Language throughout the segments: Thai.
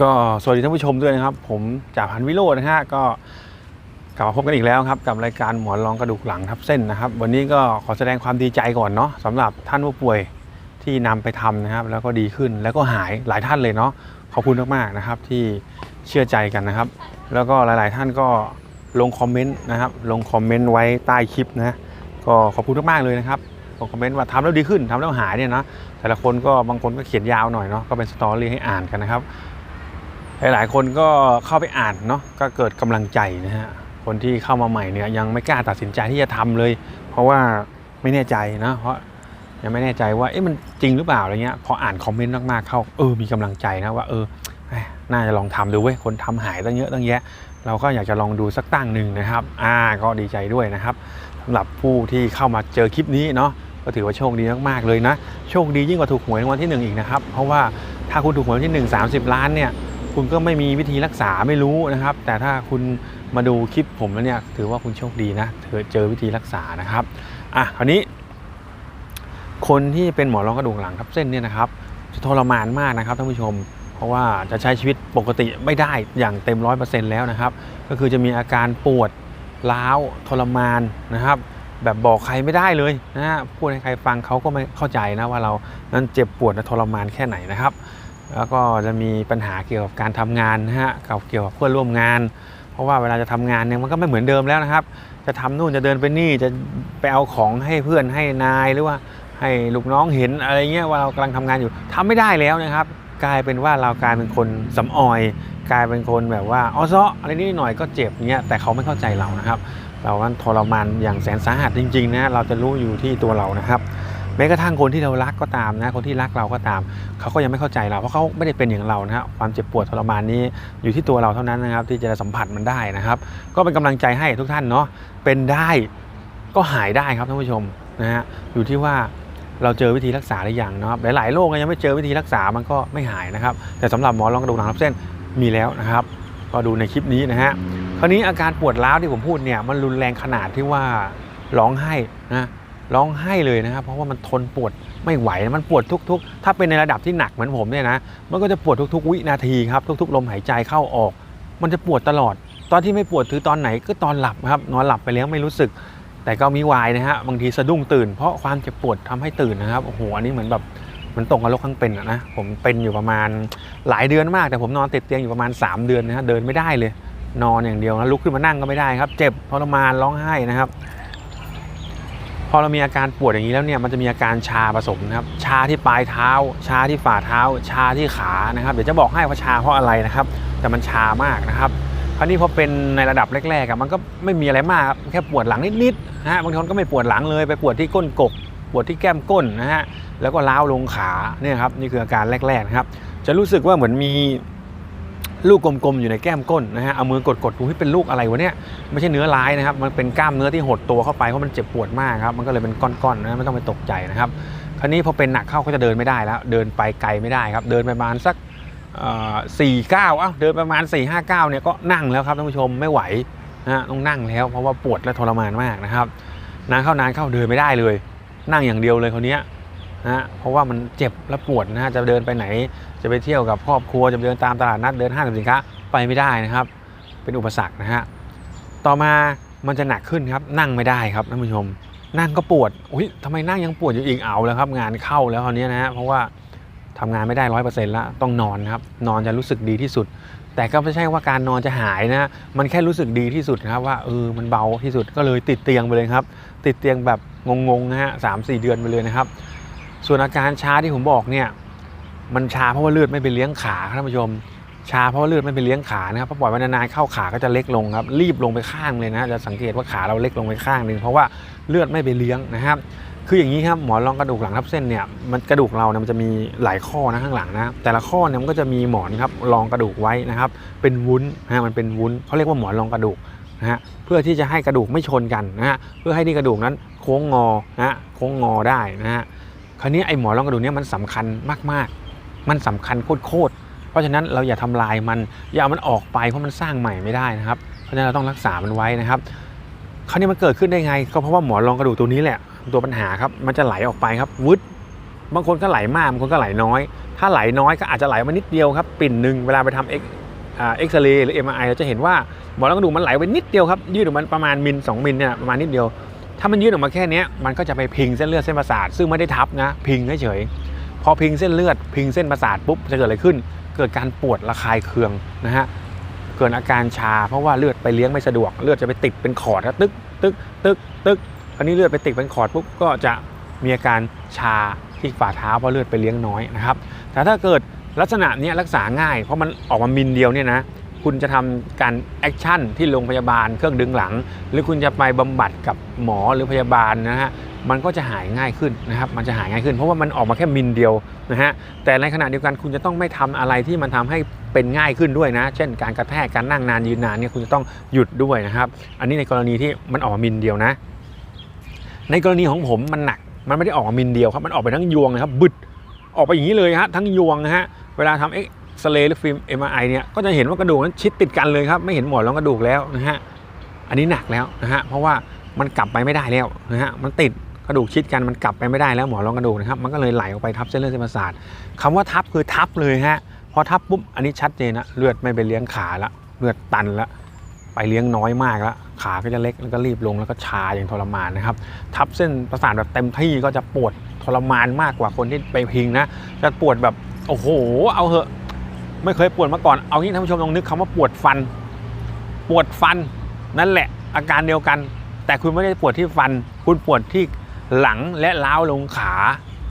ก็สวัสดีท่านผู้ชมด้วยนะครับ ผมจ่าพันวิโรจน์นะฮะก็กลับมาพบกันอีกแล้วครับกับรายการหมอนรองกระดูกหลังทับเส้นนะครับ วันนี้ก็ขอแสดงความดีใจก่อนเนาะสำหรับท่านผู้ป่วยที่นำไปทำนะครับ แล้วก็ดีขึ้นแล้วก็หายหลายท่านเลยเนาะขอบคุณมากๆนะครับที่เชื่อใจกันนะครับ แล้วก็หลาย ๆ ท่านก็ลงคอมเมนต์นะครับ ลงคอมเมนต์ไว้ใต้คลิปนะก็ขอบคุณมากๆเลยนะครับลงคอมเมนต์ว่าทำแล้วดีขึ้นทำแล้วหายเนี่ยนะแต่ละคนก็บางคนก็เขียนยาวหน่อยเนาะก็เป็นสตอรี่ให้อ่านกันนะครับ หลาย ๆ คนก็เข้าไปอ่านเนาะก็เกิดกำลังใจนะฮะคนที่เข้ามาใหม่เนี่ยยังไม่กล้าตัดสินใจที่จะทำเลย เพราะว่าไม่แน่ใจนะเพราะยังไม่แน่ใจว่าเอ๊ะมันจริงหรือเปล่าอะไรเงี้ยพออ่านคอมเมนต์มาก ๆ เข้าเออมีกำลังใจนะว่าเออน่าจะลองทำดูเว้ยคนทำหายตั้งเยอะตั้งแยะ เราก็อยากจะลองดูสักตั้งหนึ่งนะครับอ่าก็ดีใจด้วยนะครับสำหรับผู้ที่เข้ามาเจอคลิปนี้เนาะก็ถือว่าโชคดีมากๆเลยนะ โชคดียิ่งกว่าถูกหวยรางวัลที่หนึ่งอีกนะครับ เพราะว่าถ้าคุณถูกหวยที่หนึ่ง30 ล้านเนี่ย คุณก็ไม่มีวิธีรักษาไม่รู้นะครับ แต่ถ้าคุณมาดูคลิปผมแล้วเนี่ยถือว่าคุณโชคดีนะเจอวิธีรักษานะครับอะคราวนี้ คนที่เป็นหมอรองกระดูกหลังทับเส้นเนี่ยนะครับจะทรมานมากนะครับท่านผู้ชม เพราะว่าจะใช้ชีวิตปกติไม่ได้อย่างเต็มร้อยเปอร์เซ็นต์แล้วนะครับ ก็คือจะมีอาการปวดร้าวทรมานนะครับ แบบบอกใครไม่ได้เลยนะฮะพูดให้ใครฟังเขาก็ไม่เข้าใจนะว่าเรานั้นเจ็บปวดและทรมานแค่ไหนนะครับ แล้วก็จะมีปัญหาเกี่ยวกับการทำงานนะฮะกับเกี่ยวกับเพื่อนร่วมงาน เพราะว่าเวลาจะทำงานเนี่ยมันก็ไม่เหมือนเดิมแล้วนะครับ จะทำนู่นจะเดินไปนี่จะไปเอาของให้เพื่อนให้นายหรือว่าให้ลูกน้องเห็นอะไรเงี้ยว่าเรากำลังทำงานอยู่ทำไม่ได้แล้วนะครับ กลายเป็นว่าเรากลายเป็นคนสำออย กลายเป็นคนแบบว่าอ้อซ้ออะไรนิดหน่อยก็เจ็บเงี้ยแต่เขาไม่เข้าใจเรานะครับ เรานั้นทรมานอย่างแสนสาหัสจริงๆนะเราจะรู้อยู่ที่ตัวเรานะครับ แม้กระทั่งคนที่เรารักก็ตามนะ คนที่รักเราก็ตาม เขาก็ยังไม่เข้าใจเรา เพราะเขาไม่ได้เป็นอย่างเรานะฮะความเจ็บปวดทรมานนี้อยู่ที่ตัวเราเท่านั้นนะครับ ที่จะสัมผัสมันได้นะครับ ก็เป็นกำลังใจให้ทุกท่านเนาะเป็นได้ก็หายได้ครับท่านผู้ชมนะฮะอยู่ที่ว่าเราเจอวิธีรักษาหรือยังนะครับหลายๆโรคยังไม่เจอวิธีรักษามันก็ไม่หายนะครับ แต่สำหรับหมอรองกระดูกหลังทับเส้นมีแล้วนะครับก็ดูในคลิปนี้นะฮะคราวนี้อาการปวดร้าวที่ผมพูดเนี่ยมันรุนแรงขนาดที่ว่าร้องไห้นะ ร้องไห้เลยนะครับเพราะว่ามันทนปวดไม่ไหวนะมันปวดทุก ๆ ถ้าเป็นในระดับที่หนักเหมือนผมเนี่ยนะมันก็จะปวดทุก ๆ วินาทีครับทุก ๆ ลมหายใจเข้าออก มันจะปวดตลอด ตอนที่ไม่ปวดคือตอนไหนก็ตอนหลับครับนอนหลับไปแล้วไม่รู้สึก แต่ก็มีวายนะฮะบางทีสะดุ้งตื่น เพราะความเจ็บปวดทำให้ตื่นนะครับโอ้โหอันนี้เหมือนแบบมันตกนรกทั้งเป็นนะผมเป็นอยู่ประมาณหลายเดือนมาก แต่ผมนอนติดเตียงอยู่ประมาณ 3 เดือนนะฮะเดินไม่ได้เลย นอนอย่างเดียวนะลุกขึ้นมานั่งก็ไม่ได้ครับ เจ็บทรมานร้องไห้นะครับ พอเรามีอาการปวดอย่างนี้แล้วเนี่ยมันจะมีอาการชาผสมนะครับชาที่ปลายเท้า ชาที่ฝ่าเท้า ชาที่ขานะครับเดี๋ยวจะบอกให้ว่าชาเพราะอะไรนะครับ แต่มันชามากนะครับคราวนี้พอเป็นในระดับแรกๆมันก็ไม่มีอะไรมากครับแค่ปวดหลังนิดๆนะฮะบางคนก็ไม่ปวดหลังเลยไปปวดที่ก้นกบปวดที่แก้มก้นนะฮะแล้วก็ล้าวลงขาเนี่ยครับนี่คืออาการแรกๆนะครับจะรู้สึกว่าเหมือนมี ลูกกลมๆอยู่ในแก้มก้นนะฮะเอามือกดๆดูให้เป็นลูกอะไรวะเนี่ยไม่ใช่เนื้อร้ายนะครับ มันเป็นกล้ามเนื้อที่หดตัวเข้าไปเพราะมันเจ็บปวดมากครับมันก็เลยเป็นก้อนๆนะไม่ต้องไปตกใจนะครับคราวนี้พอเป็นหนักเข้าก็จะเดินไม่ได้แล้ว เดินไปไกลไม่ได้ครับ เดินไปประมาณสักสี่เก้าเอ้าเดินประมาณ4ี่ห้าเก้าเนี่ยก็นั่งแล้วครับท่านผู้ชมไม่ไหวนะฮะต้องนั่งแล้วเพราะว่าปวดและทรมานมากนะครับนานเข้านานเข้าเดินไม่ได้เลย นั่งอย่างเดียวเลยคนนี้ย นะเพราะว่ามันเจ็บและปวดนะฮะจะเดินไปไหน จะไปเที่ยวกับครอบครัวจะเดินตามตลาดนัดเดินห้างสรรพสินค้าไปไม่ได้นะครับ เป็นอุปสรรคนะฮะต่อมามันจะหนักขึ้นครับนั่งไม่ได้ครับท่านผู้ชม นั่งก็ปวดอุ้ยทำไมนั่งยังปวดอยู่อีกเอาแล้วครับ งานเข้าแล้วคราวนี้นะฮะเพราะว่าทำงานไม่ได้ร้อยเปอร์เซ็นต์แล้วต้องนอนครับนอนจะรู้สึกดีที่สุด แต่ก็ไม่ใช่ว่าการนอนจะหายนะมันแค่รู้สึกดีที่สุดครับว่าเออมันเบาที่สุดก็เลยติดเตียงไปเลยครับ ติดเตียงแบบงงๆนะฮะสามสี่เดือนไปเลยนะครับ ส่วนอาการชาที่ผมบอกเนี่ยมันชาเพราะว่าเลือดไม่ไปเลี้ยงขาครับท่านผู้ชม ชาเพราะว่าเลือดไม่ไปเลี้ยงขานะครับพอปล่อยไว้นานๆเข้าขาก็จะเล็กลงครับรีบลงไปข้างเลยนะจะสังเกตว่าขาเราเล็กลงไปข้างหนึ่งเพราะว่าเลือดไม่ไปเลี้ยงนะครับ คืออย่างนี้ครับหมอนรองกระดูกหลังทับเส้นเนี่ยมันกระดูกเราเนี่ยมันจะมีหลายข้อนะข้างหลังนะแต่ละข้อเนี่ยมันก็จะมีหมอนครับรองกระดูกไว้นะครับ เป็นวุ้นนะมันเป็นวุ้นเขาเรียกว่าหมอนรองกระดูกนะฮะเพื่อที่จะให้กระดูกไม่ชนกันนะฮะเพื่อให้ที่กระดูกนั้นโค้งงอนะโค้งงอได้นะฮะ คราวนี้ไอ้หมอนรองกระดูกเนี่ยมันสำคัญมากๆ มันสำคัญโคตรๆ เพราะฉะนั้นเราอย่าทำลายมัน อย่าเอามันออกไปเพราะมันสร้างใหม่ไม่ได้นะครับ เพราะฉะนั้นเราต้องรักษามันไว้นะครับ คราวนี้มันเกิดขึ้นได้ไง ก็เพราะว่าหมอนรองกระดูกตัวนี้แหละ ตัวปัญหาครับ มันจะไหลออกไปครับวึดบางคนก็ไหลมาก บางคนก็ไหลน้อยถถ้าไหลน้อยก็อาจจะไหลมานิดเดียวครับ ปิ่นหนึ่งเวลาไปทำเอ็กเอ็กซเรย์หรือ MRI เราจะเห็นว่าหมอนรองกระดูกมันไหลไปนิดเดียวครับ ยืดออกมาประมาณมิล2มิลเนี่ยประมาณนิดเดียว ถ้ามันยืดออกมาแค่นี้มันก็จะไปพิงเส้นเลือดเส้นประสาทซึ่งไม่ได้ทับนะ พิงเฉยๆพอพิงเส้นเลือด พิงเส้นประสาทปุ๊บจะเกิดอะไรขึ้น เกิดการปวดระคายเคืองนะฮะเกิดอาการชา เพราะว่าเลือดไปเลี้ยงไม่สะดวก เลือดจะไปติดเป็นขอดตึกตึกตึกตึกคราวนี้เลือดไปติดเป็นขอดปุ๊บก็จะมีอาการชาที่ฝ่าเท้าเพราะเลือดไปเลี้ยงน้อยนะครับแต่ถ้าเกิดลักษณะนี้รักษาง่าย เพราะมันออกมามิลเดียวเนี่ยนะ คุณจะทำการแอคชั่นที่โรงพยาบาลเครื่องดึงหลัง หรือคุณจะไปบำบัดกับหมอหรือพยาบาลนะฮะมันก็จะหายง่ายขึ้นนะครับ มันจะหายง่ายขึ้น เพราะว่ามันออกมาแค่มิลเดียวนะฮะ แต่ในขณะเดียวกันคุณจะต้องไม่ทำอะไรที่มันทำให้เป็นง่ายขึ้นด้วยนะ เช่น การกระแทก การนั่งนานยืนนานเนี่ยคุณจะต้องหยุดด้วยนะครับ อันนี้ในกรณีที่มันออกมามิลเดียวนะ ในกรณีของผมมันหนัก มันไม่ได้ออกมามิลเดียวครับ มันออกไปทั้งยวงนะครับ บึด ออกไปอย่างนี้เลยฮะ ทั้งยวงนะฮะ เวลาทำเอ็ก ซเรย์หรือฟิล์ม MRI เนี่ยก็จะเห็นว่ากระดูกนั้นชิดติดกันเลยครับ ไม่เห็นหมอนรองกระดูกแล้วนะฮะอันนี้หนักแล้วนะฮะเพราะว่ามันกลับไปไม่ได้แล้วนะฮะมันติดกระดูกชิดกันมันกลับไปไม่ได้แล้วหมอนรองกระดูกนะครับมันก็เลยไหลออกไปทับเส้นเลือดเส้นประสาทคำว่าทับคือทับเลยฮะพอทับปุ๊บอันนี้ชัดเจนนะเลือดไม่ไปเลี้ยงขาละเลือดตันละไปเลี้ยงน้อยมากแล้วขาก็จะเล็กแล้วก็รีบลงแล้วก็ชาอย่างทรมานนะครับ ทับเส้นประสาทแบบเต็มที่ก็จะปวดทรมานมากกว่าคนที่ไปพิงนะจะปวดแบบโอ้โห เอาเหอะ ไม่เคยปวดมาก่อน เอางี้ท่านผู้ชมลองนึกคำว่าปวดฟัน ปวดฟันนั่นแหละอาการเดียวกัน แต่คุณไม่ได้ปวดที่ฟัน คุณปวดที่หลังและล้าวลงขา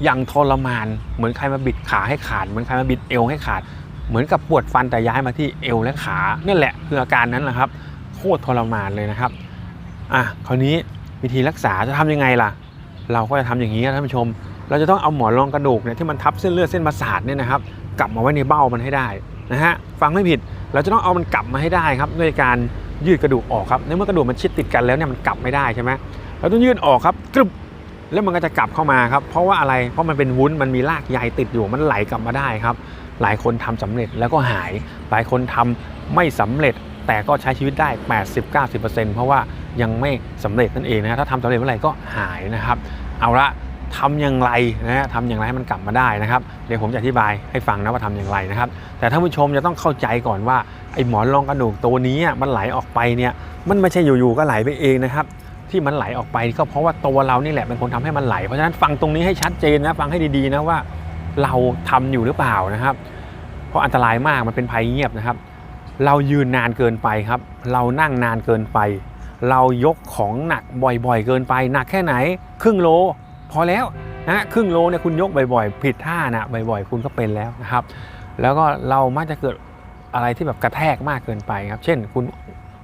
อย่างทรมาน เหมือนใครมาบิดขาให้ขาด เหมือนใครมาบิดเอวให้ขาด เหมือนกับปวดฟันแต่ย้ายมาที่เอวและขานั่แหละคืออาการนั้นแหละครับ โคตรทรมานเลยนะครับอะคราวนี้วิธีรักษาจะทำยังไงล่ะ เราก็จะทำอย่างนี้ครับท่านผู้ชม เราจะต้องเอาหมอนรองกระดูกเนี่ยที่มันทับเส้นเลือดเส้นประสาทเนี่ยนะครับ กลับมาไว้ในเบ้ามันให้ได้นะฮะฟังไม่ผิดเราจะต้องเอามันกลับมาให้ได้ครับด้วยการยืดกระดูกออกครับในเมื่อกระดูกมันชิดติดกันแล้วเนี่ยมันกลับไม่ได้ใช่ไหมเราต้องยืดออกครับกรึบแล้วมันก็จะกลับเข้ามาครับ เพราะว่าอะไรเพราะมันเป็นวุ้นมันมีรากใยติดอยู่มันไหลกลับมาได้ครับ หลายคนทำสำเร็จแล้วก็หาย หลายคนทำไม่สำเร็จแต่ก็ใช้ชีวิตได้ 80-90%เพราะว่ายังไม่สำเร็จนั่นเองนะฮะถ้าทำสำเร็จเมื่อไหร่ก็หายนะครับ เอาละ ทำอย่างไรนะฮะทำอย่างไรให้มันกลับมาได้นะครับเดี๋ยวผมจะอธิบายให้ฟังนะว่าทำอย่างไรนะครับ แต่ท่านผู้ชมจะต้องเข้าใจก่อนว่าไอ้หมอนรองกระดูกตัวนี้มันไหลออกไปเนี่ยมันไม่ใช่อยู่ๆก็ไหลไปเองนะครับที่มันไหลออกไปก็เพราะว่าตัวเรานี่แหละเป็นคนทำให้มันไหล เพราะฉะนั้นฟังตรงนี้ให้ชัดเจนนะฟังให้ดีๆนะว่าเราทำอยู่หรือเปล่านะครับ เพราะอันตรายมากมันเป็นภัยเงียบนะครับ เรายืนนานเกินไปครับ เรานั่งนานเกินไป เรายกของหนักบ่อยๆ เกินไป หนักแค่ไหน ครึ่งโล พอแล้วนะครึ่งโลเนี่ยคุณยกบ่อยๆ ผิดท่านะบ่อยๆ คุณก็เป็นแล้วนะครับ แล้วก็เรามักจะเกิดอะไรที่แบบกระแทกมากเกินไปครับ เช่น คุณ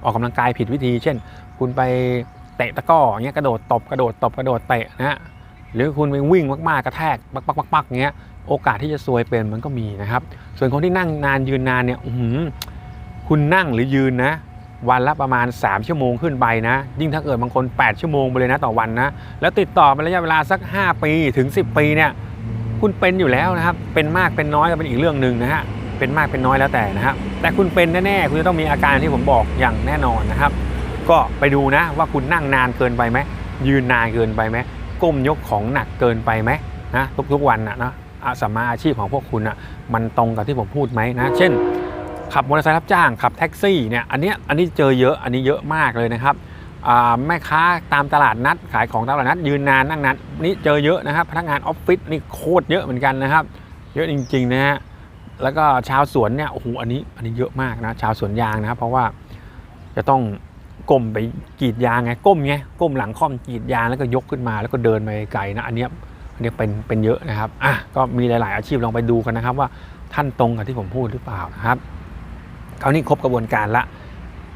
ออกกำลังกายผิดวิธี เช่น คุณไปเตะตะก้ออย่างเงี้ยกระโดดตบกระโดดตบกระโดดเตะนะฮะหรือคุณไปวิ่งมากๆกระแทกปักปักปักปักเงี้ยโอกาสที่จะซวยเป็นมันก็มีนะครับ ส่วนคนที่นั่งนานยืนนานเนี่ยคุณนั่งหรือยืนนะ วันละประมาณ 3 ชั่วโมงขึ้นไปนะ ยิ่งถ้าเกิดบางคน 8 ชั่วโมงไปเลยนะต่อวันนะ แล้วติดต่อเป็นระยะเวลาสัก 5 ปีถึง 10 ปีเนี่ยคุณเป็นอยู่แล้วนะครับ เป็นมากเป็นน้อยก็เป็นอีกเรื่องหนึ่งนะฮะเป็นมากเป็นน้อยแล้วแต่นะครับแต่คุณเป็นแน่ๆคุณจะต้องมีอาการที่ผมบอกอย่างแน่นอนนะครับ ก็ไปดูนะว่าคุณนั่งนานเกินไปไหมยืนนานเกินไปไหมก้มยกของหนักเกินไปไหมนะทุกๆวันนะนะอาสมมาอาชีพของพวกคุณอะมันตรงกับที่ผมพูดไหมนะ เช่น ขับมอเตอร์ไซค์รับจ้างขับแท็กซี่เนี่ยอันนี้อันนี้เจอเยอะอันนี้เยอะมากเลยนะครับแม่ค้าตามตลาดนัด ขายของตามตลาดนัดยืนนานนั่งนานนี่เจอเยอะนะครับพนักงานออฟฟิศนี่โคตรเยอะเหมือนกันนะครับ เยอะจริงๆนะฮะแล้วก็ชาวสวนเนี่ยโอ้โหอันนี้อันนี้เยอะมากนะชาวสวนยางนะครับเพราะว่าจะต้องก้มไปกรีดยางไงก้มไงก้มหลังค่อมกรีดยางแล้วก็ยกขึ้นมา แล้วก็เดินไปไกลนะอันนี้อันนี้เป็นเป็นเยอะนะครับอะก็มีหลาย ๆ อาชีพลองไปดูกันนะครับว่าท่านตรงกับที่ผมพูดหรือเปล่านะครับ คราวนี้ครบกระบวนการละ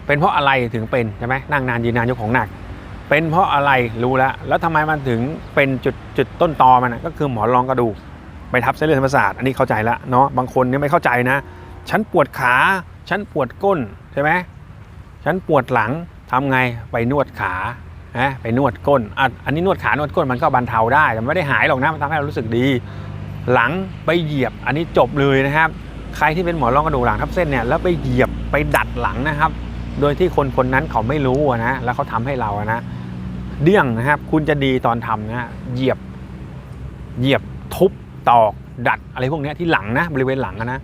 เป็นเพราะอะไรถึงเป็นใช่ไหมนั่งนานยืนนานยกของหนัก เป็นเพราะอะไรรู้แล้ว แล้วทำไมมันถึงเป็นจุดจุดต้นตอมันก็คือหมอนรองกระดูกไปทับเส้นเลือดประสาทอันนี้เข้าใจละเนาะบางคนเนี่ยไม่เข้าใจนะ ฉันปวดขาฉันปวดก้นใช่ไหมฉันปวดหลังทำไงไปนวดขานะไปนวดก้นอะอันนี้นวดขานวดก้นมันก็บรรเทาได้แต่ไม่ได้หายหรอกนะมันทำให้เรารู้สึกดี หลังไปเหยียบอันนี้จบเลยนะครับ ใครที่เป็นหมอนรองกระดูกหลังทับเส้นเนี่ยแล้วไปเหยียบไปดัดหลังนะครับ โดยที่คนคนนั้นเขาไม่รู้นะแล้วเขาทำให้เราอะนะเดี่ยงนะครับ คุณจะดีตอนทำนะเหยียบเหยียบทุบตอกดัดอะไรพวกนี้ที่หลังนะบริเวณหลังนะ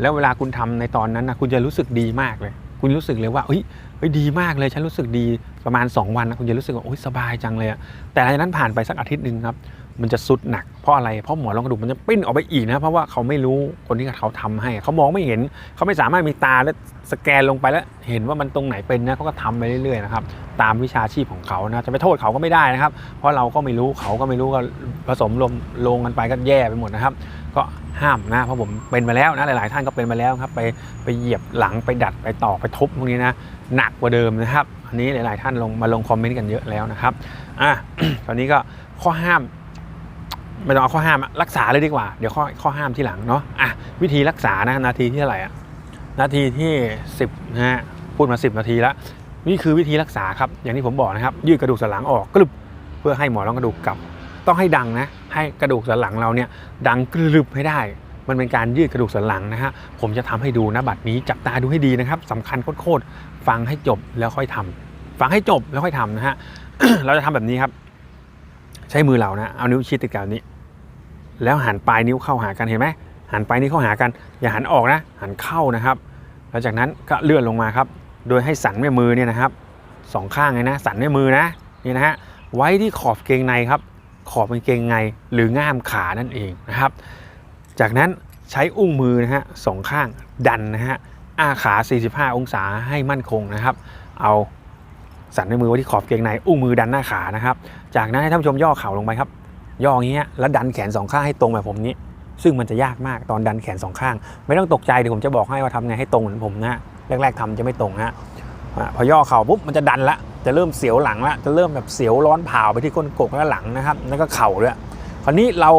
แล้วเวลาคุณทำในตอนนั้นนะคุณจะรู้สึกดีมากเลย คุณรู้สึกเลยว่าเฮ้ยเฮ้ยดีมากเลยฉันรู้สึกดีประมาณ 2 วันนะคุณจะรู้สึกว่าโอ้ยสบายจังเลยแต่หลังจากนั้นผ่านไปสักอาทิตย์หนึ่งครับ มันจะสุดหนักเพราะอะไรเพราะหมอนรองกระดูกมันจะปิ้นออกไปอีกนะเพราะว่าเขาไม่รู้คนที่เขาทำให้ เขามองไม่เห็น เขาไม่สามารถมีตาและสแกนลงไปแล้ว เห็นว่ามันตรงไหนเป็นนะเขาก็ทำไปเรื่อยๆนะครับตามวิชาชีพของเขานะจะไปโทษเขาก็ไม่ได้นะครับ เพราะเราก็ไม่รู้เขาก็ไม่รู้ก็ผสมรวมลงกันไปก็แย่ไปหมดนะครับ ก็ห้ามนะเพราะผมเป็นมาแล้วนะหลายๆ ท่านก็เป็นมาแล้วครับ ไปไปเหยียบหลังไปดัดไปตอกไปทุบพวกนี้นะหนักกว่าเดิมนะครับอันนี้หลาย ๆ ท่านลงมาลงคอมเมนต์กันเยอะแล้วนะครับอะตอนนี้ก็ข้อห้าม ไม่ต้องเอาข้อห้ามรักษาเลยดีกว่า เดี๋ยวข้อข้อห้ามที่หลังเนาะอะวิธีรักษานะนาทีที่เท่าไหร่อะนาทีที่ 10นะฮะพูดมา 10 นาทีแล้วนี่คือวิธีรักษาครับ อย่างที่ผมบอกนะครับ ยืดกระดูกสันหลังออกกรึบเพื่อให้หมอนรองกระดูกกลับ ต้องให้ดังนะ ให้กระดูกสันหลังเราเนี่ยดังกรึบให้ได้ มันเป็นการยืดกระดูกสันหลังนะฮะผมจะทำให้ดูนะบัดนี้จับตาดูให้ดีนะครับสำคัญโคตรๆฟังให้จบแล้วค่อยทำฟังให้จบแล้วค่อยทำนะฮะเราจะทำแบบนี้ครับ ใช้มือเรานะ เอานิ้วชี้ติดกับนี้ แล้วหันปลายนิ้วเข้าหากันเห็นไหมหันปลายนิ้วเข้าหากัน อย่าหันออกนะ หันเข้านะครับหลังจากนั้นก็เลื่อนลงมาครับ โดยให้สันแม่มือเนี่ยนะครับสองข้างเลยนะ สันแม่มือนะนี่นะฮะไว้ที่ขอบเกงในครับ ขอบกางเกงในหรือง่ามขานั่นเองนะครับ จากนั้นใช้อุ้งมือนะฮะสองข้างดันนะฮะอ้าขา 45 องศาให้มั่นคงนะครับ เอาสันในมือไว้ที่ขอบเกงใน อุ้งมือดันหน้าขานะครับ จากนั้นให้ท่านผู้ชมย่อเข่าลงไปครับ ย่ออย่างเงี้ยแล้วดันแขนสองข้างให้ตรงแบบผมนี้ ซึ่งมันจะยากมากตอนดันแขนสองข้าง ไม่ต้องตกใจเดี๋ยวผมจะบอกให้ว่าทำไงให้ตรงเหมือนผมนะฮะแรก ๆทำจะไม่ตรงฮะอะพอย่อเข่าปุ๊บมันจะดันละ จะเริ่มเสียวหลังละ จะเริ่มแบบเสียวร้อนเผาไปที่ก้นกบและหลังนะครับ แล้วก็เข่าด้วย คราวนี้เรา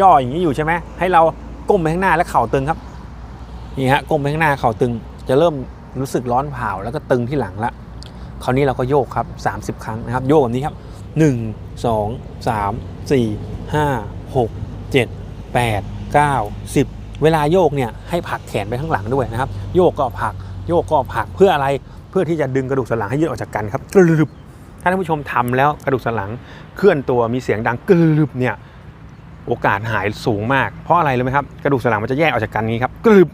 ย่ออย่างนี้อยู่ใช่ไหมให้เราก้มไปข้างหน้าและเข่าตึงครับ นี่ฮะก้มไปข้างหน้าเข่าตึง จะเริ่มรู้สึกร้อนเผาแล้วก็ตึงที่หลังละ คราวนี้เราก็โยกครับ 30 ครั้งนะครับ โยกแบบนี้ครับ 1 2 3 4 5 6 7 8 9 10 เวลาโยกเนี่ยให้ผลักแขนไปข้างหลังด้วยนะครับ โยกก็ผลัก โยกก็ผลักเพื่ออะไรเพื่อที่จะดึงกระดูกสันหลังให้ยืดออกจากกันครับกรึบถ้าท่านผู้ชมทำแล้วกระดูกสันหลังเคลื่อนตัวมีเสียงดังกรึบเนี่ยโอกาสหายสูงมาก เพราะอะไรรู้ไหมครับกระดูกสันหลังมันจะแยกออกจากกันนี้ครับกรึบ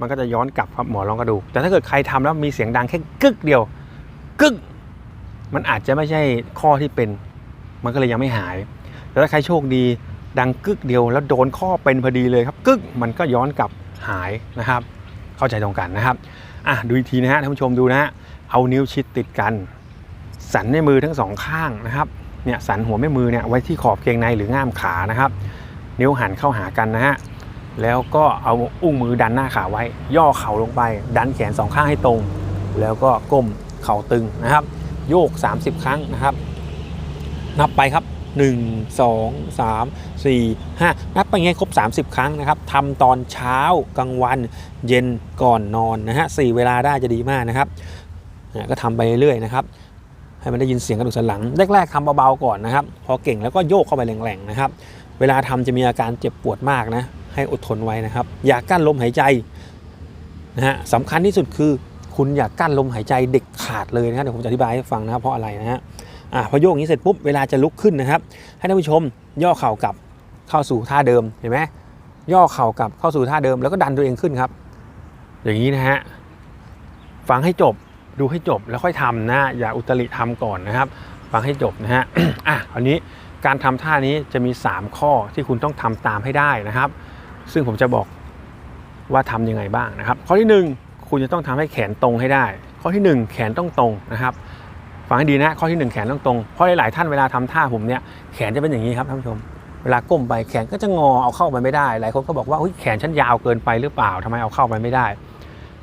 มันก็จะย้อนกลับครับหมอนรองกระดูกแต่ถ้าเกิดใครทำแล้วมีเสียงดังแค่กึกเดียวกึก มันอาจจะไม่ใช่ข้อที่เป็น มันก็เลยยังไม่หาย แต่ถ้าใครโชคดีดังกึกเดียวแล้วโดนข้อเป็นพอดีเลยครับกึกมันก็ย้อนกลับหายนะครับ เข้าใจตรงกันนะครับอะดูอีกทีนะฮะท่านผู้ชมดูนะฮะเอานิ้วชิดติดกัน สันในมือทั้งสองข้างนะครับเนี่ยสันหัวแม่มือเนี่ยไว้ที่ขอบเกงในหรือง่ามขานะครับ นิ้วหันเข้าหากันนะฮะแล้วก็เอาอุ้งมือดันหน้าขาไว้ ย่อเข่าลงไป ดันแขนสองข้างให้ตรง แล้วก็ก้มเข่าตึงนะครับ โยก 30 ครั้งนะครับ นับไปครับ 1 2 3 4 5 นับไปไงครบ 30 ครั้งนะครับทำตอนเช้ากลางวันเย็นก่อนนอนนะฮะสเวลาได้จะดีมากนะครับ ก็ทำไปเรื่อยๆนะครับให้มันได้ยินเสียงกระดูกสันหลังแรกๆทำเบาๆก่อนนะครับ พอเก่งแล้วก็โยกเข้าไปแรงๆนะครับ เวลาทำจะมีอาการเจ็บปวดมากนะ ให้อดทนไว้นะครับ อย่ากั้นลมหายใจนะฮะสำคัญที่สุดคือ คุณอย่ากกั้นลมหายใจเด็กขาดเลยนะครับเดี๋ยวผมจะอธิบายให้ฟังนะครับเพราะอะไรนะฮะอะพอโยกอย่างนี้เสร็จปุ๊บเวลาจะลุกขึ้นนะครับ ให้ท่านผู้ชมย่อเข่ากลับเข้าสู่ท่าเดิมเห็นไหมย่อเข่ากลับเข้าสู่ท่าเดิมแล้วก็ดันตัวเองขึ้นครับ อย่างนี้นะฮะฟังให้จบดูให้จบแล้วค่อยทำนะอย่าอุตริทำก่อนนะครับ ฟังให้จบนะฮะอะคราวนี้การทำท่านี้จะมี 3 ข้อที่คุณต้องทำตามให้ได้นะครับ ซึ่งผมจะบอกว่าทำยังไงบ้างนะครับ ข้อที่ 1 คุณจะต้องทำให้แขนตรงให้ได้ ข้อที่ 1 แขนต้องตรงนะครับฟังให้ดีนะข้อที่ 1 แขนต้องตรงเพราะหลาย ๆ ท่านเวลาทำท่าผมเนี่ยแขนจะเป็นอย่างนี้ครับท่านผู้ชม เวลาก้มไปแขนก็จะงอเอาเข้าไปไม่ได้ หลายคนก็บอกว่าเฮ้แขนฉันยาวเกินไปหรือเปล่าทำไมเอาเข้าไปไม่ได้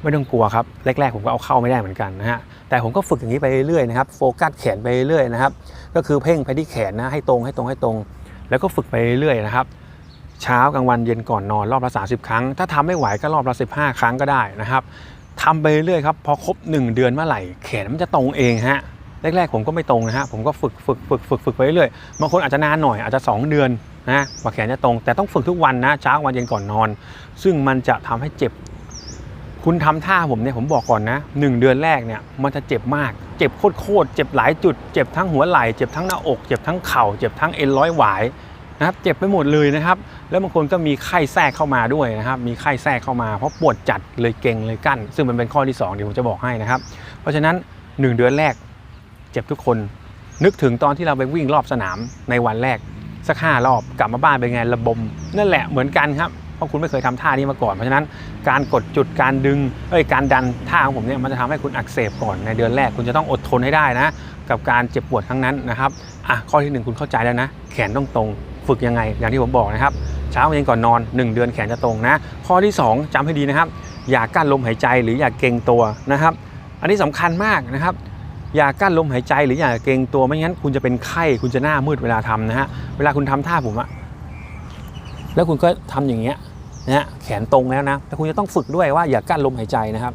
ไม่ต้องกลัวครับแรก ๆ ผมก็เอาเข้าไม่ได้เหมือนกันนะฮะแต่ผมก็ฝึกอย่างนี้ไปเรื่อยๆนะครับโฟกัสแขนไปเรื่อยๆนะครับก็คือเพ่งไปที่แขนนะให้ตรงให้ตรงให้ตรง แล้วก็ฝึกไปเรื่อยๆนะครับเช้ากลางวันเย็นก่อนนอนรอบละ30 ครั้ง ถ้าทำไม่ไหวก็รอบละ15 ครั้งก็ได้นะครับ ทำไปเรื่อยครับพอครบ 1 เดือนเมื่อไหร่แขนมันจะตรงเองฮะแรกๆผมก็ไม่ตรงนะฮะผมก็ฝึกฝึกฝึกฝึกฝึกไปเรื่อยบางคนอาจจะนานหน่อยอาจจะ 2 เดือนนะกว่าแขนจะตรง แต่ต้องฝึกทุกวันนะเช้าวันเย็นก่อนนอน ซึ่งมันจะทำให้เจ็บ คุณทำท่าผมเนี่ยผมบอกก่อนนะหนึ่งเดือนแรกเนี่ยมันจะเจ็บมาก เจ็บโคตรเจ็บหลายจุด เจ็บทั้งหัวไหล่เจ็บทั้งหน้าอก เจ็บทั้งเข่า เจ็บทั้งเอ็นร้อยหวาย นะครับเจ็บไปหมดเลยนะครับ แล้วบางคนก็มีไข้แทรกเข้ามาด้วยนะครับ มีไข้แทรกเข้ามาเพราะปวดจัดเลยเก่งเลยกั้น ซึ่งมันเป็นข้อที่2เดี๋ยวผมจะบอกให้นะครับ เพราะฉะนั้น 1 เดือนแรกเจ็บทุกคน นึกถึงตอนที่เราไปวิ่งรอบสนามในวันแรกสักห้ารอบกลับมาบ้านเป็นไงระบม นั่นแหละเหมือนกันครับเพราะคุณไม่เคยทำท่านี้มาก่อน เพราะฉะนั้นการกดจุดการดึงเอ้ยการดันท่าของผมเนี่ยมันจะทำให้คุณอักเสบก่อนในเดือนแรกคุณจะต้องอดทนให้ได้นะ กับการเจ็บปวดครั้งนั้นนะครับอะข้อที่หนึ่งคุณเข้าใจแล้วนะ แขนต้องตรง ฝึกยังไง อย่างที่ผมบอกนะครับ เช้าเย็นก่อนนอน 1 เดือนแขนจะตรงนะ ข้อที่ 2จำให้ดีนะครับ อย่ากั้นลมหายใจหรืออย่าเกรงตัวนะครับ อันนี้สำคัญมากนะครับ อย่ากั้นลมหายใจหรืออย่าเกรงตัวไม่งั้น คุณจะเป็นไข้คุณจะหน้ามืดเวลาทำนะฮะเวลาคุณทำท่าผมอะแล้วคุณก็ทำอย่างเงี้ยนะฮะแขนตรงแล้วนะแต่คุณจะต้องฝึกด้วยว่าอย่ากั้นลมหายใจนะครับ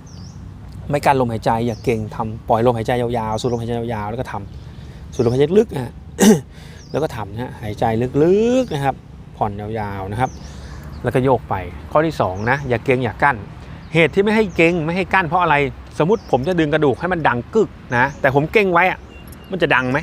ไม่กั้นลมหายใจอย่าเกรงทำปล่อยลมหายใจยาวๆ สูดลมหายใจยาวๆแล้วก็ทำสูดลมหายใจลึกนะ แล้วก็ทำนะฮะหายใจลึกๆนะครับ ผ่อนยาวๆนะครับ แล้วก็โยกไป ข้อที่สองนะอย่าเกรงอย่ากั้น เหตุที่ไม่ให้เกรงไม่ให้กั้นเพราะอะไร สมมติผมจะดึงกระดูกให้มันดังกึกนะแต่ผมเกรงไว้อะมันจะดังไหม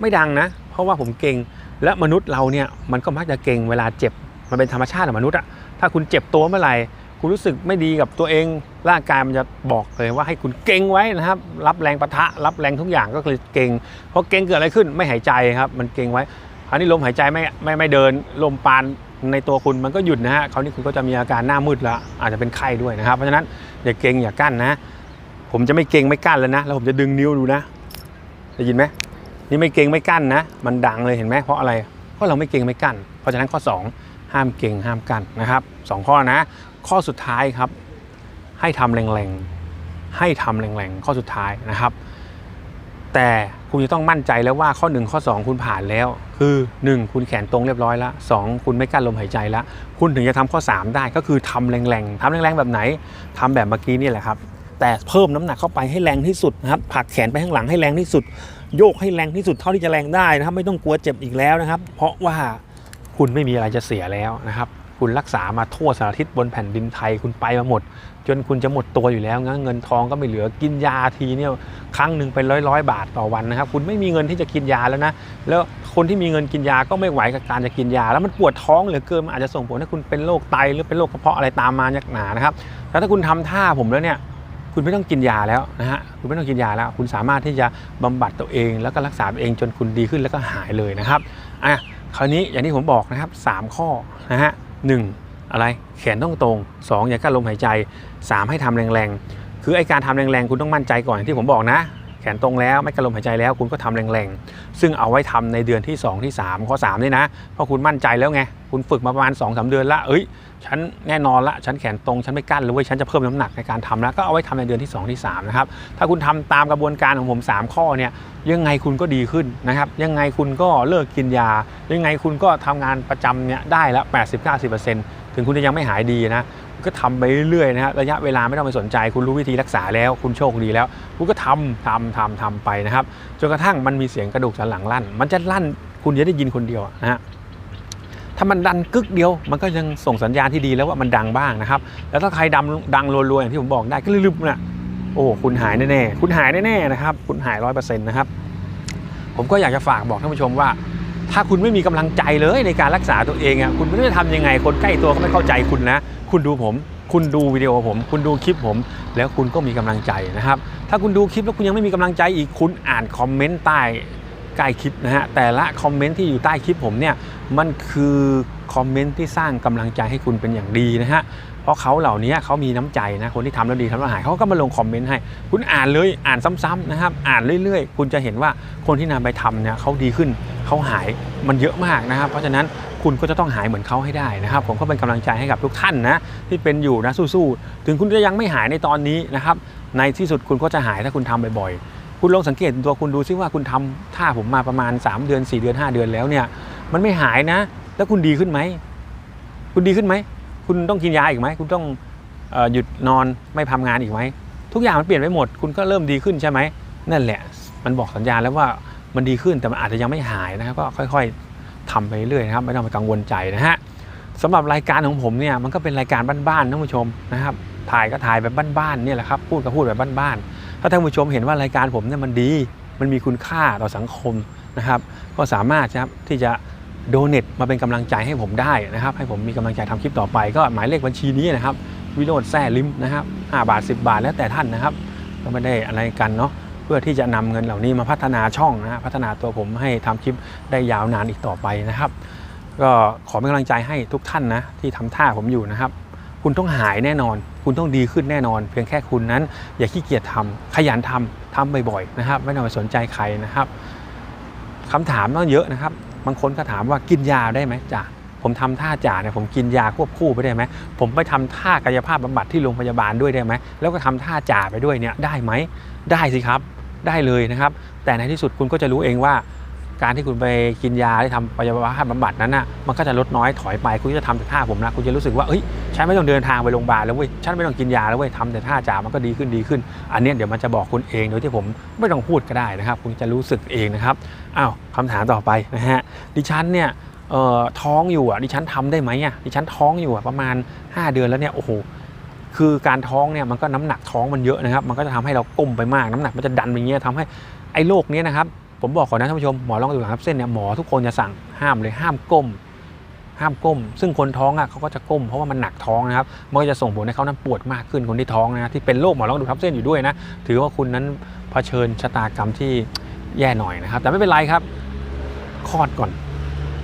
ไม่ดังนะ เพราะว่าผมเกรงและมนุษย์เราเนี่ยมันก็มักจะเกรงเวลาเจ็บมันเป็นธรรมชาติของมนุษย์อะถ้าคุณเจ็บตัวเมื่อไหร่ คุณรู้สึกไม่ดีกับตัวเอง ร่างกายมันจะบอกเลยว่าให้คุณเกรงไว้นะครับ รับแรงปะทะ รับแรงทุกอย่างก็คือเกรงเพราะเกรงเกิดอะไรขึ้นไม่หายใจครับ มันเกรงไว้คราวนี้ลมหายใจไม่ไม่ไม่เดินลมปานในตัวคุณมันก็หยุดนะฮะคราวนี้คุณก็จะมีอาการหน้ามืดล้วอาจจะเป็นไข้ด้วยนะครับ เพราะฉะนั้นอย่าเกรงอย่ากั้นนะ ผมจะไม่เกรงไม่กั้นแล้วนะ แล้วผมจะดึงนิ้วดูนะได้ยินไหมนี่ไม่เกรงไม่กั้นนะ มันดังเลยเห็นไหมเพราะอะไรเพราะเราไม่เกรงไม่กั้นเพราะฉะนั้นข้อ 2 ห้ามเกรงห้ามกั้นนะครับสองข้อนะ ข้อสุดท้ายครับ ให้ทำแรงๆ ให้ทำแรงๆ ข้อสุดท้ายนะครับ แต่คุณจะต้องมั่นใจแล้วว่าข้อ 1 ข้อ 2 คุณผ่านแล้ว คือ 1 คุณแขนตรงเรียบร้อยแล้ว2คุณไม่กั้นลมหายใจแล้ว คุณถึงจะทำข้อ 3 ได้ก็คือทำแรงๆทำแรงๆแบบไหนทำแบบเมื่อกี้นี่แหละครับ แต่เพิ่มน้ำหนักเข้าไปให้แรงที่สุดนะครับผลักแขนไปข้างหลังให้แรงที่สุด โยกให้แรงที่สุดเท่าที่จะแรงได้นะครับ ไม่ต้องกลัวเจ็บอีกแล้วนะครับ เพราะว่าคุณไม่มีอะไรจะเสียแล้วนะครับ คุณรักษามาทั่วสารทิศบนแผ่นดินไทยคุณไปมาหมด จนคุณจะหมดตัวอยู่แล้วงั้นเงินทองก็ไม่เหลือกินยาทีเนี่ยครั้งหนึ่งเป็นร้อยร้อยบาทต่อวันนะครับ คุณไม่มีเงินที่จะกินยาแล้วนะ แล้วคนที่มีเงินกินยาก็ไม่ไหวกับการจะกินยา แล้วมันปวดท้องเหลือเกินมันอาจจะส่งผลให้คุณเป็นโรคไตหรือเป็นโรคกระเพาะอะไรตามมาหนักหนานะครับแล้วถ้าคุณทำท่าผมแล้วเนี่ยคุณไม่ต้องกินยาแล้วนะฮะ คุณไม่ต้องกินยาแล้ว คุณสามารถที่จะบำบัดตัวเอง แล้วก็รักษาตัวเองจนคุณดีขึ้นแล้วก็หายเลยนะครับ อะ คราวนี้อย่างที่ผมบอกนะครับ 3 ข้อนะฮะ หนึ่งอะไรแขนต้องตรง 2 อย่ากั้นลมหายใจ 3 ให้ทำแรงๆ คือไอการทำแรงๆ คุณต้องมั่นใจก่อนอย่างที่ผมบอกนะ แขนตรงแล้วไม่กั้นลมหายใจแล้วคุณก็ทำแรงๆ ซึ่งเอาไว้ทำในเดือนที่ 2 ที่ 3 ข้อ3นี่นะ เพราะคุณมั่นใจแล้วไง คุณฝึกมาประมาณ2อสเดือนละ เอ้ย ฉันแน่นอนละ ฉันแขนตรง ฉันไม่กั้นเลยเว้ย ฉันจะเพิ่มน้ำหนักในการทำแล้ว ก็เอาไว้ทำในเดือนที่ 2 ที่ 3 นะครับ ถ้าคุณทำตามกระบวนการของผม 3 ข้อเนี่ย ยังไงคุณก็ดีขึ้นนะครับ ยังไงคุณก็เลิกกินยา ยังไงคุณก็ทำงานประจำเนี่ยได้ละ 80-90%ถึงคุณจะยังไม่หายดีนะ ก็ทำไปเรื่อยๆนะฮะระยะเวลาไม่ต้องไปสนใจ คุณรู้วิธีรักษาแล้ว คุณโชคดีแล้ว คุณก็ทำทำทำทำไปนะครับจนกระทั่งมันมีเสียงกระดูกสันหลังลั่น มันจะลั่นคุณจะได้ยินคนเดียวนะฮะถ้ามันดันกึกเดียวมันก็ยังส่งสัญญาณที่ดีแล้วว่ามันดังบ้างนะครับ แล้วถ้าใครดังดังรัวๆอย่างที่ผมบอกได้ก็ลืมๆนะโอ้คุณหายแน่ๆคุณหายแน่ๆนะครับ คุณหายร้อยเปอร์เซ็นต์นะครับ ผมก็อยากจะฝากบอกท่านผู้ชมว่า ถ้าคุณไม่มีกำลังใจเลยในการรักษาตัวเองอะคุณไม่รู้จะทำยังไงคนใกล้ตัวก็ไม่เข้าใจคุณนะ คุณดูผม คุณดูวิดีโอผม คุณดูคลิปผม แล้วคุณก็มีกำลังใจนะครับ ถ้าคุณดูคลิปแล้วคุณยังไม่มีกำลังใจอีกคุณอ่านคอมเมนต์ใต้ใต้คลิปนะฮะแต่ละคอมเมนต์ที่อยู่ใต้คลิปผมเนี่ยมันคือคอมเมนต์ที่สร้างกำลังใจให้คุณเป็นอย่างดีนะฮะ เพราะเขาเหล่านี้เขามีน้ำใจนะ คนที่ทำแล้วดีทำแล้วหายเขาก็มาลงคอมเมนต์ให้ คุณอ่านเลยอ่านซ้ำๆนะครับ อ่านเรื่อยๆ คุณจะเห็นว่าคนที่นำไปทำเนี่ยเขาดีขึ้นเขาหายมันเยอะมากนะครับ เพราะฉะนั้นคุณก็จะต้องหายเหมือนเขาให้ได้นะครับ ผมก็เป็นกำลังใจให้กับทุกท่านนะที่เป็นอยู่นะสู้ๆถึงคุณจะยังไม่หายในตอนนี้นะครับ ในที่สุดคุณก็จะหายถ้าคุณทำบ่อยๆ คุณลองสังเกตตัวคุณดูซิว่าคุณทำท่าผมมาประมาณ 3 เดือน 4 เดือน 5 เดือนแล้วเนี่ย มันไม่หายนะ แล้วคุณดีขึ้นไหมคุณดีขึ้นไหม คุณต้องกินยาอีกไหมคุณต้องอหยุดนอนไม่ทำงานอีกไหมทุกอย่างมันเปลี่ยนไปหมด คุณก็เริ่มดีขึ้นใช่ไหมนั่นแหละ มันบอกสัญญาณแล้วว่ามันดีขึ้นแต่มันอาจจะยังไม่หายนะครับก็ค่อยๆทำไปเรื่อยๆนะครับไม่ต้องไปกังวลใจนะฮะสำหรับรายการของผมเนี่ยมันก็เป็นรายการบ้านๆท่านผู้ชมนะครับถ่ายก็ถ่ายแบบบ้านๆเนี่ยแหละครับพูดก็พูดแบบบ้านๆถ้าท่านผู้ชมเห็นว่ารายการผมเนี่ยมันดี มันมีคุณค่าต่อสังคมนะครับ ก็สามารถครับที่จะ โดเน a มาเป็นกำลังใจให้ผมได้นะครับ ให้ผมมีกำลังใจทำคลิปต่อไป ก็หมายเลขบัญชีนี้นะครับ วิโรดแซ่ลิมนะครับ5บาท 10 บาทแล้วแต่ท่านนะครับ ก็ไม่ได้อะไรกันเนาะเพื่อที่จะนำเงินเหล่านี้มาพัฒนาช่องนะฮะพัฒนาตัวผมให้ทำคลิปได้ยาวนานอีกต่อไปนะครับ ก็ขอเป็นกำลังใจให้ทุกท่านนะที่ทำท่าผมอยู่นะครับ คุณต้องหายแน่นอน คุณต้องดีขึ้นแน่นอน เพียงแค่คุณนั้น อย่าขี้เกียจทำขยันทำทำบ่อยๆนะครับ ไม่ต้องไปสนใจใครนะครับคำถามต้องเยอะนะครับ บางคนก็ถามว่ากินยาได้ไหมจ่าผมทำท่าจ่าเนี่ยผมกินยาควบคู่ไปได้ไหมผมไปทำท่ากายภาพบำบัดที่โรงพยาบาลด้วยได้ไหมแล้วก็ทำท่าจ่าไปด้วยเนี่ยได้ไหมได้สิครับ ได้เลยนะครับ แต่ในที่สุดคุณก็จะรู้เองว่า การที่คุณไปกินยาที่ทำกายภาพบำบัดนั้นน่ะมันก็จะลดน้อยถอยไปคุณจะทำแต่ท่าผมนะคุณจะรู้สึกว่าเอ้ยฉันไม่ต้องเดินทางไปโรงพยาบาลแล้วเว้ยฉันไม่ต้องกินยาแล้วเว้ยทำแต่ท่าจ่ามันก็ดีขึ้นดีขึ้น อันนี้เดี๋ยวมันจะบอกคุณเองโดยที่ผมไม่ต้องพูดก็ได้นะครับ คุณจะรู้สึกเองนะครับอ้าวคำถามต่อไปนะฮะดิฉันเนี่ยเอ่อท้องอยู่อะดิฉันทำได้ไหมอะดิฉันท้องอยู่อะประมาณ 5 เดือนแล้วเนี่ยโอ้โหคือการท้องเนี่ยมันก็น้ำหนักท้องมันเยอะนะครับ มันก็จะทำให้เราก้มไปมากน้ำหนักมันจะดันไปเงี้ยทำให้ไอ้โรคนี้นะครับ ผมบอกก่อนนะท่านผู้ชมหมอรองกระดูกหลังทับเส้นเนี่ยหมอทุกคนจะสั่งห้ามเลยห้ามก้ม ห้ามก้ม ซึ่งคนท้องอะเขาก็จะก้มเพราะว่ามันหนักท้องนะครับมันก็จะส่งผลให้เขานั้นปวดมากขึ้นคนที่ท้องนะที่เป็นโรคหมอรองกระดูกทับเส้นอยู่ด้วยนะถือว่าคุณนั้นเผชิญชะตากรรมที่แย่หน่อยนะครับ แต่ไม่เป็นไรครับคลอดก่อน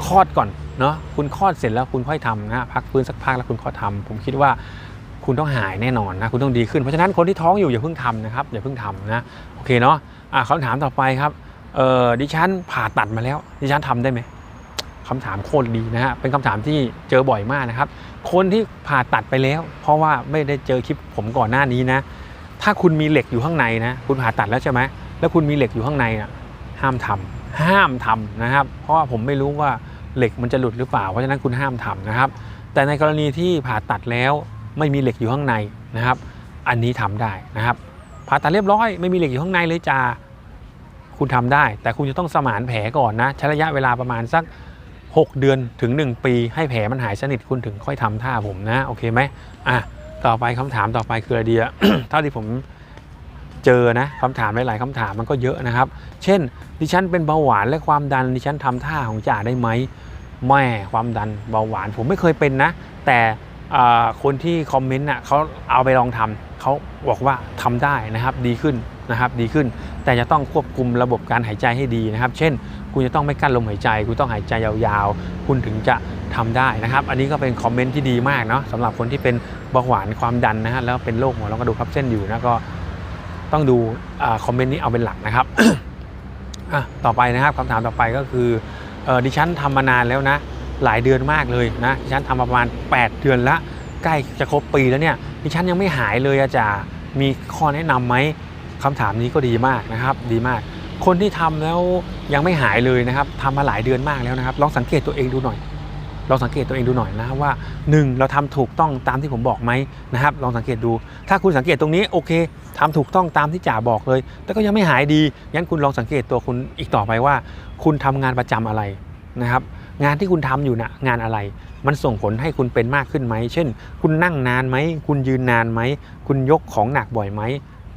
คลอดก่อนเนาะคุณคลอดเสร็จแล้วคุณค่อยทำนะพักฟื้นสักพักแล้วคุณค่อยทำผมคิดว่าคุณต้องหายแน่นอนนะคุณต้องดีขึ้นเพราะฉะนั้นคนที่ท้องอยู่อย่าเพิ่งทำนะครับอย่าเพิ่งทำนะโอเคเนาะอะคำถามต่อไปครับ เออดิฉันผ่าตัดมาแล้ว ดิฉันทำได้ไหมคำถามโคตรดีนะฮะ เป็นคำถามที่เจอบ่อยมากนะครับ คนที่ผ่าตัดไปแล้ว เพราะว่าไม่ได้เจอคลิปผมก่อนหน้านี้นะ ถ้าคุณมีเหล็กอยู่ข้างในนะ คุณผ่าตัดแล้วใช่ไหมแล้วคุณมีเหล็กอยู่ข้างในอะห้ามทำห้ามทำนะครับ เพราะว่าผมไม่รู้ว่าเหล็กมันจะหลุดหรือเปล่า เพราะฉะนั้นคุณห้ามทำนะครับ แต่ในกรณีที่ผ่าตัดแล้วไม่มีเหล็กอยู่ข้างในนะครับ อันนี้ทำได้นะครับ ผ่าตัดเรียบร้อย ไม่มีเหล็กอยู่ข้างในเลยจ้า คุณทำได้ แต่คุณจะต้องสมานแผลก่อนนะใช้ระยะเวลาประมาณสัก 6 เดือนถึง 1 ปี ให้แผลมันหายสนิทคุณถึงค่อยทำท่าผมนะโอเคไหมอะต่อไปคำถามต่อไปคืออะไรดีอะเท่าที่ผมเจอนะคำถามหลายๆคำถามมันก็เยอะนะครับ เช่น ดิฉันเป็นเบาหวานและความดันดิฉันทำท่าของจ่าได้ไหมแม่ความดันเบาหวานผมไม่เคยเป็นนะ แต่คนที่คอมเมนต์น่ะเขาเอาไปลองทำเขาบอกว่าทำได้นะครับดีขึ้น นะครับดีขึ้น แต่จะต้องควบคุมระบบการหายใจให้ดีนะครับ เช่น คุณจะต้องไม่กั้นลมหายใจ คุณต้องหายใจยาวๆ คุณถึงจะทำได้นะครับ อันนี้ก็เป็นคอมเมนต์ที่ดีมากเนาะสำหรับคนที่เป็นเบาหวานความดันนะฮะแล้วเป็นโรคหัวเรากระดูกทับเส้นอยู่นะก็ต้องดูอาคอมเมนต์นี้เอาเป็นหลักนะครับอะต่อไปนะครับคำถามต่อไปก็คืออดิฉันทำมานานแล้วนะหลายเดือนมากเลยนะดิฉันทำมาประมาณ 8 เดือนละใกล้จะครบปีแล้วเนี่ยดิฉันยังไม่หายเลยอาจารย์มีข้อแนะนำไหม คำถามนี้ก็ดีมากนะครับ ดีมาก คนที่ทำแล้วยังไม่หายเลยนะครับทำมาหลายเดือนมากแล้วนะครับ ลองสังเกตตัวเองดูหน่อยลองสังเกตตัวเองดูหน่อยนะครับว่า 1. เราทำถูกต้องตามที่ผมบอกไหมนะครับ ลองสังเกตดู ถ้าคุณสังเกตตรงนี้โอเคทำถูกต้องตามที่จ่าบอกเลย แต่ก็ยังไม่หายดีงั้นคุณลองสังเกตตัวคุณอีกต่อไปว่า คุณทำงานประจำอะไรนะครับ งานที่คุณทำอยู่นะงานอะไร มันส่งผลให้คุณเป็นมากขึ้นไหมเช่น คุณนั่งนานไหมคุณยืนนานไหมคุณยกของหนักบ่อยไหม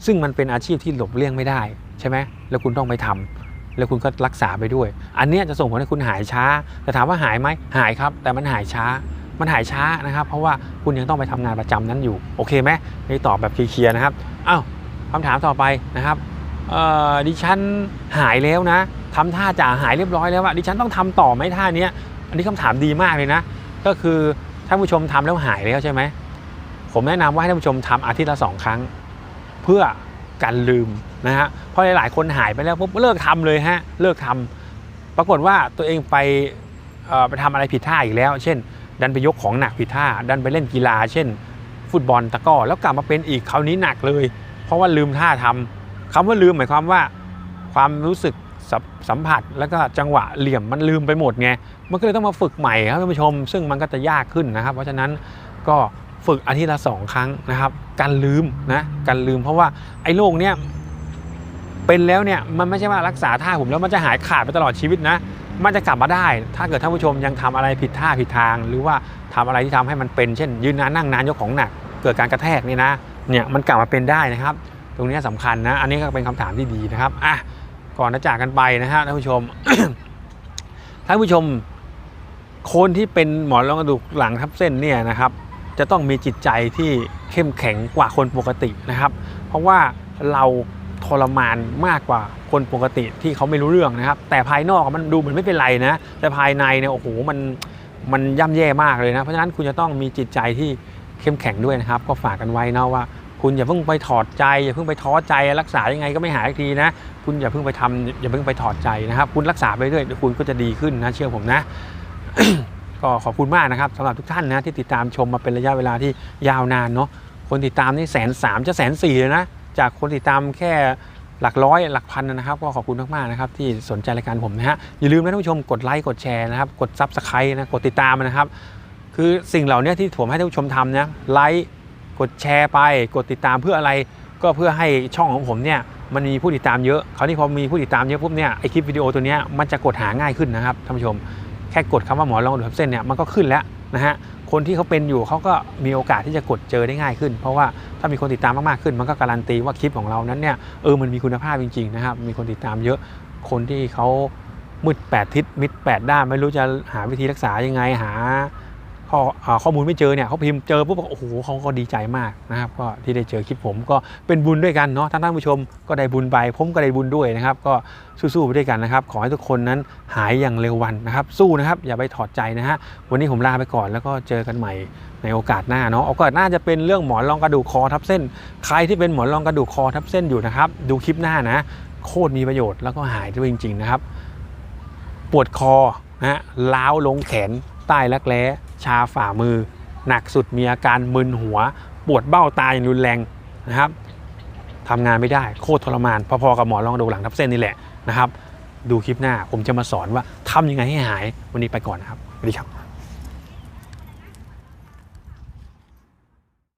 ซึ่งมันเป็นอาชีพที่หลบเลี่ยงไม่ได้ใช่ไหมแล้วคุณต้องไปทำแล้วคุณก็รักษาไปด้วย อันนี้จะส่งผลให้คุณหายช้าแต่ถามว่าหายไหมหายครับ แต่มันหายช้ามันหายช้านะครับ เพราะว่าคุณยังต้องไปทำงานประจำนั้นอยู่ โอเคไหมนี่ตอบแบบเคลียร์ๆนะครับอ้าวคำถามต่อไปนะครับดิฉันหายแล้วนะทำท่าจ่าหายเรียบร้อยแล้วอะดิฉันต้องทำต่อไหมท่านี้อันนี้คำถามดีมากเลยนะ ก็คือท่านผู้ชมทำแล้วหายแล้วใช่ไหมผมแนะนำว่าให้ท่านผู้ชมทำอาทิตย์ละสองครั้ง พื่อการลืมนะฮะเพราะหลาย ๆ คนหายไปแล้วปุ๊บเลิกทำเลยฮะเลิกทำปรากฏว่าตัวเองไปไปทำอะไรผิดท่าอีกแล้ว เช่น ดันไปยกของหนักผิดท่า ดันไปเล่นกีฬา เช่น ฟุตบอลตะก้อแล้วกลับมาเป็นอีกคราวนี้หนักเลย เพราะว่าลืมท่าทำคำว่าลืมหมายความว่า ความรู้สึกสสัมผัสแล้วก็จังหวะเหลี่ยมมันลืมไปหมดไงมันก็เลยต้องมาฝึกใหม่ครับท่านผู้ชม ซึ่งมันก็จะยากขึ้นนะครับ เพราะฉะนั้นก็ ฝึกอาทิตย์ละสองครั้งนะครับ การลืมนะการลืมเพราะว่าไอ้โรคเนี้ยเป็นแล้วเนี่ยมันไม่ใช่ว่ารักษาท่าผมแล้วมันจะหายขาดไปตลอดชีวิตนะ มันจะกลับมาได้ ถ้าเกิดท่านผู้ชมยังทำอะไรผิดท่าผิดทาง หรือว่าทำอะไรที่ทำให้มันเป็นเช่น ยืนนานนั่งนานยกของหนัก เกิดการกระแทกนี่นะเนี่ยมันกลับมาเป็นได้นะครับ ตรงนี้สำคัญนะ อันนี้ก็เป็นคำถามที่ดีนะครับอะก่อนจะจากกันไปนะฮะท่านผู้ชมท่านผู้ชมคนที่เป็นหมอนรองกระดูกหลังทับเส้นเนี่ยนะครับ จะต้องมีจิตใจที่เข้มแข็งกว่าคนปกตินะครับ เพราะว่าเราทรมานมากกว่าคนปกติที่เขาไม่รู้เรื่องนะครับ แต่ภายนอกมันดูเหมือนไม่เป็นไรนะ แต่ภายในเนี่ยโอ้โหมันมันย่ำแย่มากเลยนะ เพราะฉะนั้นคุณจะต้องมีจิตใจที่เข้มแข็งด้วยนะครับ ก็ฝากกันไว้นะว่า คุณอย่าเพิ่งไปถอดใจ อย่าเพิ่งไปท้อใจรักษายังไงก็ไม่หายทีนะ คุณอย่าเพิ่งไปทำอย่าเพิ่งไปถอดใจนะครับ คุณรักษาไปเรื่อยเดี๋ยวคุณก็จะดีขึ้นนะเชื่อผมนะ ก็ขอบคุณมากนะครับสำหรับทุกท่านนะที่ติดตามชมมาเป็นระยะเวลาที่ยาวนานเนาะคนติดตามนี่แสนสามจะแสนสี่เลยนะ จากคนติดตามแค่หลักร้อยหลักพันนะครับ ก็ขอบคุณมากๆนะครับที่สนใจรายการผมนะฮะอย่าลืมนะท่านผู้ชมกดไลค์กดแชร์นะครับกดซับสไครต์นะกดติดตามนะครับ คือสิ่งเหล่านี้ที่ผมให้ท่านผู้ชมทำนะไลค์กดแชร์ไปกดติดตามเพื่ออะไรก็เพื่อให้ช่องของผมเนี่ยมันมีผู้ติดตามเยอะคราวนี้พอมีผู้ติดตามเยอะปุ๊บเนี่ยไอคลิปวิดีโอตัวเนี้ยมันจะกดหาง่ายขึ้นนะครับท่านผู้ชม แค่กดคำว่าหมอรองกระดูกทับเส้นเนี่ยมันก็ขึ้นแล้วนะฮะคนที่เขาเป็นอยู่เขาก็มีโอกาสที่จะกดเจอได้ง่ายขึ้น เพราะว่าถ้ามีคนติดตามมากๆขึ้น มันก็การันตีว่าคลิปของเรานั้นเนี่ยเออมันมีคุณภาพจริงๆนะครับมีคนติดตามเยอะคนที่เขามืดแปดทิศมิดแปดด้านไม่รู้จะหาวิธีรักษายังไงหา ข้ออข้อมูลไม่เจอเนี่ยเขาพิมพ์เจอปุ๊บบอกโอ้โหเขาก็ดีใจมากนะครับก็ที่ได้เจอคลิปผมก็เป็นบุญด้วยกันเนาะท่านท่านผู้ชมก็ได้บุญไปผมก็ได้บุญด้วยนะครับ ก็สู้ๆไปด้วยกันนะครับ ขอให้ทุกคนนั้นหายอย่างเร็ววันนะครับ สู้นะครับ อย่าไปถอดใจนะฮะวันนี้ผมลาไปก่อนแล้วก็เจอกันใหม่ในโอกาสหน้าเนาะโอกาสหน้าจะเป็นเรื่องหมอนรองกระดูกคอทับเส้น ใครที่เป็นหมอนรองกระดูกคอทับเส้นอยู่นะครับ ดูคลิปหน้านะ โคตรมีประโยชน์แล้วก็หายด้วยจริง ๆนะครับ ปวดคอนะฮะล้าวลงแขนใต้รักแร้ ชาฝ่ามือ หนักสุดมีอาการมึนหัว ปวดเบ้าตาอย่างรุนแรงนะครับทำงานไม่ได้โคตรทรมานพอๆกับหมอรองดูหลังทับเส้นนี่แหละนะครับ ดูคลิปหน้าผมจะมาสอนว่าทำยังไงให้หายวันนี้ไปก่อนนะครับสวัสดีครับ